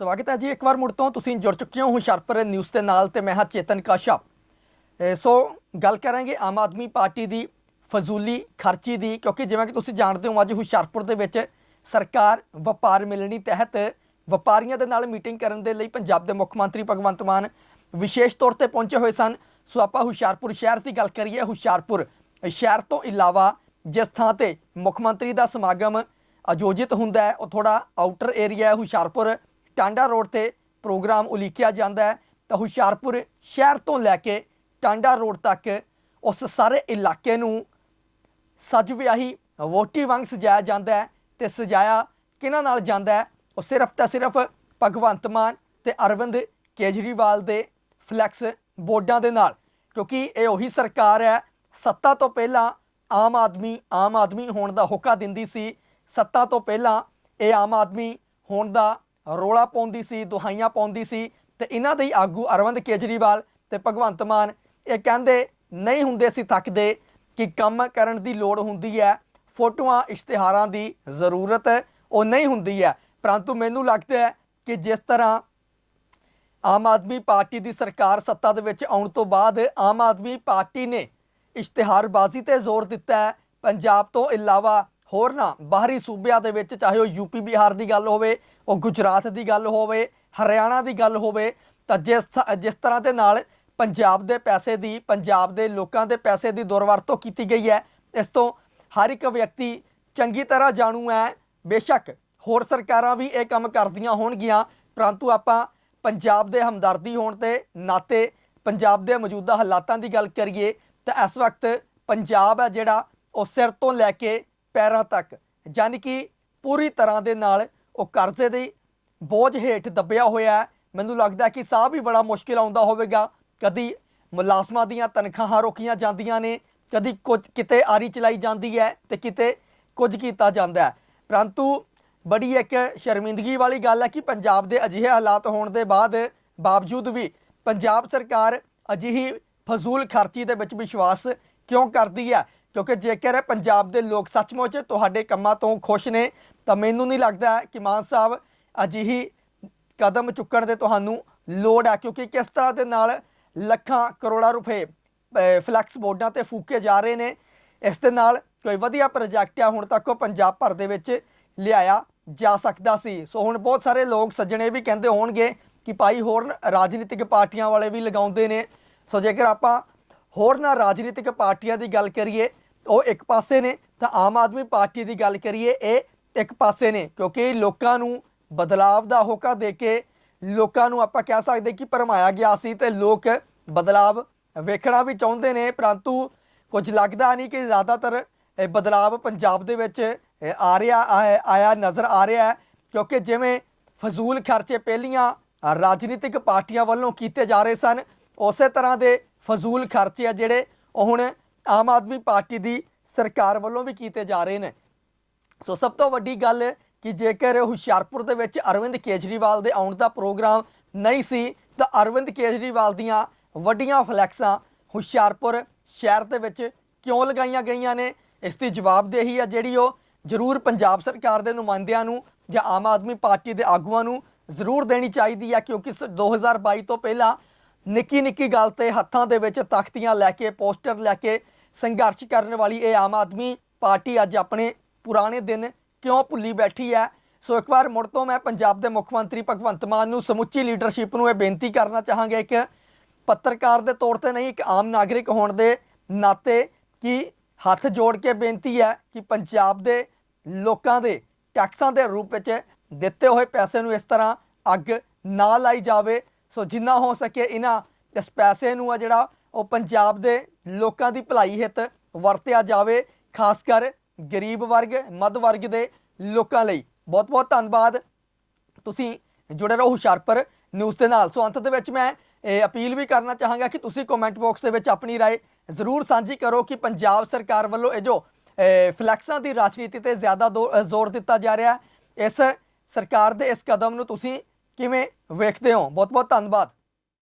ਸਵਾਗਤ ਹੈ ਜੀ, ਇੱਕ ਵਾਰ ਮੁੜ ਤੋਂ ਤੁਸੀਂ ਜੁੜ ਚੁੱਕੇ ਹੋ ਹੁਸ਼ਿਆਰਪੁਰ ਨਿਊਜ਼ ਦੇ ਨਾਲ ਤੇ ਮੈਂ ਹਾਂ ਚੇਤਨ ਕਾਸ਼ਾ ਸੋ ਗੱਲ ਕਰਾਂਗੇ ਆਮ ਆਦਮੀ ਪਾਰਟੀ ਦੀ ਫਜ਼ੂਲੀ ਖਰਚੀ ਦੀ, ਕਿਉਂਕਿ ਜਿਵੇਂ ਕਿ ਤੁਸੀਂ ਜਾਣਦੇ ਹੋ, ਅੱਜ ਹੁਸ਼ਿਆਰਪੁਰ ਦੇ ਵਿੱਚ ਸਰਕਾਰ ਵਪਾਰ ਮਿਲਣੀ ਤਹਿਤ ਵਪਾਰੀਆਂ ਦੇ ਨਾਲ ਮੀਟਿੰਗ ਕਰਨ ਦੇ ਲਈ ਪੰਜਾਬ ਦੇ ਮੁੱਖ ਮੰਤਰੀ ਭਗਵੰਤ ਮਾਨ ਵਿਸ਼ੇਸ਼ ਤੌਰ ਤੇ ਪਹੁੰਚੇ ਹੋਏ ਸਨ। ਸੋ ਆਪਾਂ ਹੁਸ਼ਿਆਰਪੁਰ ਸ਼ਹਿਰ ਦੀ ਗੱਲ ਕਰੀਏ, ਹੁਸ਼ਿਆਰਪੁਰ ਸ਼ਹਿਰ ਤੋਂ ਇਲਾਵਾ ਜਿਸ ਥਾਂ ਤੇ ਮੁੱਖ ਮੰਤਰੀ ਦਾ ਸਮਾਗਮ ਆਯੋਜਿਤ ਹੁੰਦਾ ਹੈ, ਉਹ ਥੋੜਾ ਆਊਟਰ ਏਰੀਆ ਹੈ ਹੁਸ਼ਿਆਰਪੁਰ। ਟਾਂਡਾ ਰੋਡ ਤੇ ਪ੍ਰੋਗਰਾਮ ਉਲੀਕਿਆ ਜਾਂਦਾ ਹੈ। ਤਾਂ ਹੁਸ਼ਿਆਰਪੁਰ ਸ਼ਹਿਰ ਤੋਂ ਲੈ ਕੇ ਟਾਂਡਾ ਰੋਡ ਤੱਕ ਉਸ ਸਾਰੇ ਇਲਾਕੇ ਨੂੰ ਸੱਜ ਵਿਆਹੀ ਵੋਟੀ ਵਾਂਗ ਸਜਾਇਆ ਜਾਂਦਾ ਹੈ ਤੇ ਸਜਾਇਆ ਕਿਹਨਾਂ ਨਾਲ ਜਾਂਦਾ ਹੈ? ਉਹ ਸਿਰਫ ਤਾਂ ਸਿਰਫ ਭਗਵੰਤ ਮਾਨ ਤੇ ਅਰਵਿੰਦ ਕੇਜਰੀਵਾਲ ਦੇ ਫਲੈਕਸ ਬੋਰਡਾਂ ਦੇ ਨਾਲ, ਕਿਉਂਕਿ ਇਹ ਉਹੀ ਸਰਕਾਰ ਹੈ। ਸੱਤਾ ਤੋਂ ਪਹਿਲਾਂ ਆਮ ਆਦਮੀ ਆਮ ਆਦਮੀ ਹੋਣ ਦਾ ਹੋਕਾ ਦਿੰਦੀ ਸੀ। ਸੱਤਾ ਤੋਂ ਪਹਿਲਾਂ ਇਹ ਆਮ ਆਦਮੀ ਹੋਣ ਦਾ ਰੋਲਾ ਪਾਉਂਦੀ ਸੀ, ਦੁਹਾਈਆਂ ਪਾਉਂਦੀ ਸੀ ਤੇ ਇਹਨਾਂ ਦੇ ਹੀ ਆਗੂ ਅਰਵਿੰਦ ਕੇਜਰੀਵਾਲ ਤੇ ਭਗਵੰਤ ਮਾਨ, ਇਹ ਕਹਿੰਦੇ ਨਹੀਂ ਹੁੰਦੇ ਸੀ ਥੱਕਦੇ ਕਿ ਕੰਮ ਕਰਨ ਦੀ ਲੋੜ ਹੁੰਦੀ ਹੈ, ਫੋਟੋਆਂ, ਇਸ਼ਤਿਹਾਰਾਂ ਦੀ ਜ਼ਰੂਰਤ ਉਹ ਨਹੀਂ ਹੁੰਦੀ ਹੈ। ਪਰੰਤੂ ਮੈਨੂੰ ਲੱਗਦਾ ਹੈ ਕਿ ਜਿਸ ਤਰ੍ਹਾਂ ਆਮ ਆਦਮੀ ਪਾਰਟੀ ਦੀ ਸਰਕਾਰ ਸੱਤਾ ਦੇ ਵਿੱਚ ਆਉਣ ਤੋਂ ਬਾਅਦ ਆਮ ਆਦਮੀ ਪਾਰਟੀ ਨੇ ਇਸ਼ਤਿਹਾਰਬਾਜ਼ੀ ਤੇ ਜ਼ੋਰ ਦਿੱਤਾ ਹੈ, ਪੰਜਾਬ ਤੋਂ ਇਲਾਵਾ ਹੋਰ ਨਾ, ਬਾਹਰੀ ਸੂਬਿਆਂ ਦੇ ਵਿੱਚ ਚਾਹੇ ਉਹ ਯੂਪੀ ਬਿਹਾਰ ਦੀ ਗੱਲ ਹੋਵੇ, ਉਹ ਗੁਜਰਾਤ ਦੀ ਗੱਲ ਹੋਵੇ, ਹਰਿਆਣਾ ਦੀ ਗੱਲ ਹੋਵੇ, ਤਾਂ ਜਿਸ ਥ- ਜਿਸ ਤਰ੍ਹਾਂ ਦੇ ਨਾਲ ਪੰਜਾਬ ਦੇ ਪੈਸੇ ਦੀ, ਪੰਜਾਬ ਦੇ ਲੋਕਾਂ ਦੇ ਪੈਸੇ ਦੀ ਦੁਰਵਰਤੋਂ ਕੀਤੀ ਗਈ ਹੈ, ਇਸ ਤੋਂ ਹਰ ਇੱਕ ਵਿਅਕਤੀ ਚੰਗੀ ਤਰ੍ਹਾਂ ਜਾਣੂ ਹੈ, ਬੇਸ਼ੱਕ ਹੋਰ ਸਰਕਾਰਾਂ ਵੀ ਇਹ ਕੰਮ ਕਰਦੀਆਂ ਹੋਣਗੀਆਂ, ਪਰੰਤੂ ਆਪਾਂ ਪੰਜਾਬ ਦੇ ਹਮਦਰਦੀ ਹੋਣ ਤੇ ਨਾਤੇ ਪੰਜਾਬ ਦੇ ਮੌਜੂਦਾ ਹਾਲਾਤਾਂ ਦੀ ਗੱਲ ਕਰੀਏ, ਤਾਂ ਇਸ ਵਕਤ ਪੰਜਾਬ ਹੈ ਜਿਹੜਾ ਉਹ ਸਿਰ ਤੋਂ ਲੈ ਕੇ ਪੈਰਾਂ ਤੱਕ ਯਾਨੀ ਕਿ ਪੂਰੀ ਤਰ੍ਹਾਂ ਦੇ ਨਾਲ ਉਹ ਕਰਜ਼ੇ ਦੀ ਬੋਝ ਹੇਠ ਦੱਬਿਆ ਹੋਇਆ ਹੈ। ਮੈਨੂੰ ਲੱਗਦਾ ਕਿ ਸਾਹ ਵੀ ਬੜਾ ਮੁਸ਼ਕਿਲ ਆਉਂਦਾ ਹੋਵੇਗਾ। ਕਦੀ ਮੁਲਾਜ਼ਮਾਂ ਦੀਆਂ ਤਨਖਾਹਾਂ ਰੋਕੀਆਂ ਜਾਂਦੀਆਂ ਨੇ, ਕਦੀ ਕੁਝ ਕਿਤੇ ਆਰੀ ਚਲਾਈ ਜਾਂਦੀ ਹੈ ਤੇ ਕਿਤੇ ਕੁਝ ਕੀਤਾ ਜਾਂਦਾ ਹੈ। ਪਰੰਤੂ ਬੜੀ ਇੱਕ ਸ਼ਰਮਿੰਦਗੀ ਵਾਲੀ ਗੱਲ ਹੈ ਕਿ ਪੰਜਾਬ ਦੇ ਅਜਿਹੇ ਹਾਲਾਤ ਹੋਣ ਦੇ ਬਾਅਦ ਬਾਵਜੂਦ ਵੀ ਪੰਜਾਬ ਸਰਕਾਰ ਅਜਿਹੀ ਫਜ਼ੂਲ ਖਰਚੀ ਦੇ ਵਿੱਚ ਵਿਸ਼ਵਾਸ ਕਿਉਂ ਕਰਦੀ ਹੈ? ਕਿਉਂਕਿ ਜੇਕਰ ਪੰਜਾਬ ਦੇ ਲੋਕ ਸੱਚਮੁੱਚ ਤੁਹਾਡੇ ਕੰਮਾਂ ਤੋਂ ਖੁਸ਼ ਨੇ, ਤਾਂ ਮੈਨੂੰ ਨਹੀਂ ਲੱਗਦਾ ਕਿ ਮਾਨ ਸਾਹਿਬ ਅਜਿਹੀ ਕਦਮ ਚੁੱਕਣ ਦੇ ਤੁਹਾਨੂੰ ਲੋੜ ਹੈ। ਕਿਉਂਕਿ ਕਿਸ ਤਰ੍ਹਾਂ ਦੇ ਨਾਲ ਲੱਖਾਂ ਕਰੋੜਾਂ ਰੁਪਏ ਫਲੈਕਸ ਬੋਰਡਾਂ ਤੇ ਫੂਕੇ ਜਾ ਰਹੇ ਨੇ, ਇਸ ਦੇ ਨਾਲ ਕੋਈ ਵਧੀਆ ਪ੍ਰੋਜੈਕਟ ਆ ਹੁਣ ਤੱਕ ਉਹ ਪੰਜਾਬ ਭਰ ਦੇ ਵਿੱਚ ਲਿਆਇਆ ਜਾ ਸਕਦਾ ਸੀ। ਸੋ ਹੁਣ ਬਹੁਤ ਸਾਰੇ ਲੋਕ ਸੱਜਣੇ ਵੀ ਕਹਿੰਦੇ ਹੋਣਗੇ ਕਿ ਭਾਈ ਹੋਰ ਰਾਜਨੀਤਿਕ ਪਾਰਟੀਆਂ ਵਾਲੇ ਵੀ ਲਗਾਉਂਦੇ ਨੇ। ਸੋ ਜੇਕਰ ਆਪਾਂ ਹੋਰ ਨਾ ਰਾਜਨੀਤਿਕ ਪਾਰਟੀਆਂ ਦੀ ਗੱਲ ਕਰੀਏ ਉਹ ਇੱਕ ਪਾਸੇ ਨੇ, ਤਾਂ ਆਮ ਆਦਮੀ ਪਾਰਟੀ ਦੀ ਗੱਲ ਕਰੀਏ, ਇਹ ਇੱਕ ਪਾਸੇ ਨੇ, ਕਿਉਂਕਿ ਲੋਕਾਂ ਨੂੰ ਬਦਲਾਵ ਦਾ ਹੋਕਾ ਦੇ ਕੇ ਲੋਕਾਂ ਨੂੰ ਆਪਾਂ ਕਹਿ ਸਕਦੇ ਕਿ ਭਰਮਾਇਆ ਗਿਆ ਸੀ ਤੇ ਲੋਕ ਬਦਲਾਵ ਵੇਖਣਾ ਵੀ ਚਾਹੁੰਦੇ ਨੇ, ਪਰੰਤੂ ਕੁਝ ਲੱਗਦਾ ਨਹੀਂ ਕਿ ਜ਼ਿਆਦਾਤਰ ਬਦਲਾਵ ਪੰਜਾਬ ਦੇ ਵਿੱਚ ਆ ਰਿਹਾ ਆ- ਆਇਆ ਨਜ਼ਰ ਆ ਰਿਹਾ ਹੈ, ਕਿਉਂਕਿ ਜਿਵੇਂ ਫਜ਼ੂਲ ਖਰਚੇ ਪਹਿਲੀਆਂ ਰਾਜਨੀਤਿਕ ਪਾਰਟੀਆਂ ਵੱਲੋਂ ਕੀਤੇ ਜਾ ਰਹੇ ਸਨ, ਉਸੇ ਤਰ੍ਹਾਂ ਦੇ ਫਜ਼ੂਲ ਖਰਚੇ ਆ ਜਿਹੜੇ ਉਹ ਹੁਣ ਆਮ ਆਦਮੀ ਪਾਰਟੀ ਦੀ ਸਰਕਾਰ ਵੱਲੋਂ ਵੀ ਕੀਤੇ ਜਾ ਰਹੇ ਨੇ। ਸੋ ਸਭ ਤੋਂ ਵੱਡੀ ਗੱਲ ਕਿ ਜੇਕਰ ਹੁਸ਼ਿਆਰਪੁਰ ਦੇ ਵਿੱਚ ਅਰਵਿੰਦ ਕੇਜਰੀਵਾਲ ਦੇ ਆਉਣ ਦਾ ਪ੍ਰੋਗਰਾਮ ਨਹੀਂ ਸੀ, ਤਾਂ ਅਰਵਿੰਦ ਕੇਜਰੀਵਾਲ ਦੀਆਂ ਵੱਡੀਆਂ ਫਲੈਕਸਾਂ ਹੁਸ਼ਿਆਰਪੁਰ ਸ਼ਹਿਰ ਦੇ ਵਿੱਚ ਕਿਉਂ ਲਗਾਈਆਂ ਗਈਆਂ ਨੇ? ਇਸ ਦੀ ਜਵਾਬਦੇਹੀ ਆ ਜਿਹੜੀ ਉਹ ਜ਼ਰੂਰ ਪੰਜਾਬ ਸਰਕਾਰ ਦੇ ਨੁਮਾਇੰਦਿਆਂ ਨੂੰ ਜਾਂ ਆਮ ਆਦਮੀ ਪਾਰਟੀ ਦੇ ਆਗੂਆਂ ਨੂੰ ਜ਼ਰੂਰ ਦੇਣੀ ਚਾਹੀਦੀ ਆ, ਕਿਉਂਕਿ ਸ- 2022 ਤੋਂ ਪਹਿਲਾਂ ਨਿੱਕੀ ਨਿੱਕੀ ਗੱਲ ਤੇ ਹੱਥਾਂ ਦੇ ਵਿੱਚ ਤਖਤੀਆਂ ਲੈ ਕੇ, ਪੋਸਟਰ ਲੈ ਕੇ ਸੰਘਰਸ਼ ਕਰਨ ਵਾਲੀ ਇਹ ਆਮ ਆਦਮੀ ਪਾਰਟੀ ਅੱਜ ਆਪਣੇ ਪੁਰਾਣੇ ਦਿਨ ਕਿਉਂ ਭੁੱਲੀ ਬੈਠੀ ਹੈ? ਸੋ ਇੱਕ ਵਾਰ ਮੁੜ ਤੋਂ ਮੈਂ ਪੰਜਾਬ ਦੇ ਮੁੱਖ ਮੰਤਰੀ ਭਗਵੰਤ ਮਾਨ ਨੂੰ ਸਮੁੱਚੀ ਲੀਡਰਸ਼ਿਪ ਨੂੰ ਇਹ ਬੇਨਤੀ ਕਰਨਾ ਚਾਹਾਂਗੇ ਇੱਕ ਪੱਤਰਕਾਰ ਦੇ ਤੌਰ ਤੇ ਨਹੀਂ, ਇੱਕ ਆਮ ਨਾਗਰਿਕ ਹੋਣ ਦੇ ਨਾਤੇ ਕਿ ਹੱਥ ਜੋੜ ਕੇ ਬੇਨਤੀ ਹੈ ਕਿ ਪੰਜਾਬ ਦੇ ਲੋਕਾਂ ਦੇ ਟੈਕਸਾਂ ਦੇ ਰੂਪ ਵਿੱਚ ਦਿੱਤੇ ਹੋਏ ਪੈਸੇ ਨੂੰ ਇਸ ਤਰ੍ਹਾਂ ਅੱਗ ਨਾ ਲਾਈ ਜਾਵੇ। ਸੋ ਜਿੰਨਾ ਹੋ ਸਕੇ ਇਹਨਾਂ ਇਸ ਪੈਸੇ ਨੂੰ ਆ ਜਿਹੜਾ ਉਹ ਪੰਜਾਬ ਦੇ ਲੋਕਾਂ ਦੀ ਭਲਾਈ ਹਿੱਤ ਵਰਤਿਆ ਜਾਵੇ ਖਾਸ ਕਰ ਗਰੀਬ ਵਰਗ ਮੱਧ ਵਰਗ ਦੇ ਲੋਕਾਂ ਲਈ ਬਹੁਤ ਬਹੁਤ ਧੰਨਵਾਦ ਤੁਸੀਂ ਜੁੜੇ ਰਹੋ ਹੁਸ਼ਿਆਰਪੁਰ ਨਿਊਜ਼ ਦੇ ਨਾਲ ਸੋ ਅੰਤ ਦੇ ਵਿੱਚ ਮੈਂ ਇਹ ਅਪੀਲ ਵੀ ਕਰਨਾ ਚਾਹਾਂਗਾ ਕਿ ਤੁਸੀਂ ਕਮੈਂਟ ਬਾਕਸ ਦੇ ਵਿੱਚ ਆਪਣੀ رائے ਜ਼ਰੂਰ ਸਾਂਝੀ ਕਰੋ ਕਿ ਪੰਜਾਬ ਸਰਕਾਰ ਵੱਲੋਂ ਇਹ ਜੋ ਅਹ, ਫਲੈਕਸਾਂ ਦੀ ਰਾਜਨੀਤੀ ਤੇ ਜ਼ਿਆਦਾ ਦੋ- ਅਹ, ਜ਼ੋਰ ਦਿੱਤਾ ਜਾ ਰਿਹਾ ਹੈ ਇਸ ਸਰਕਾਰ ਦੇ ਇਸ ਕਦਮ ਨੂੰ ਤੁਸੀਂ ਕਿਵੇਂ ਵੇਖਦੇ ਹੋ ਬਹੁਤ ਬਹੁਤ ਧੰਨਵਾਦ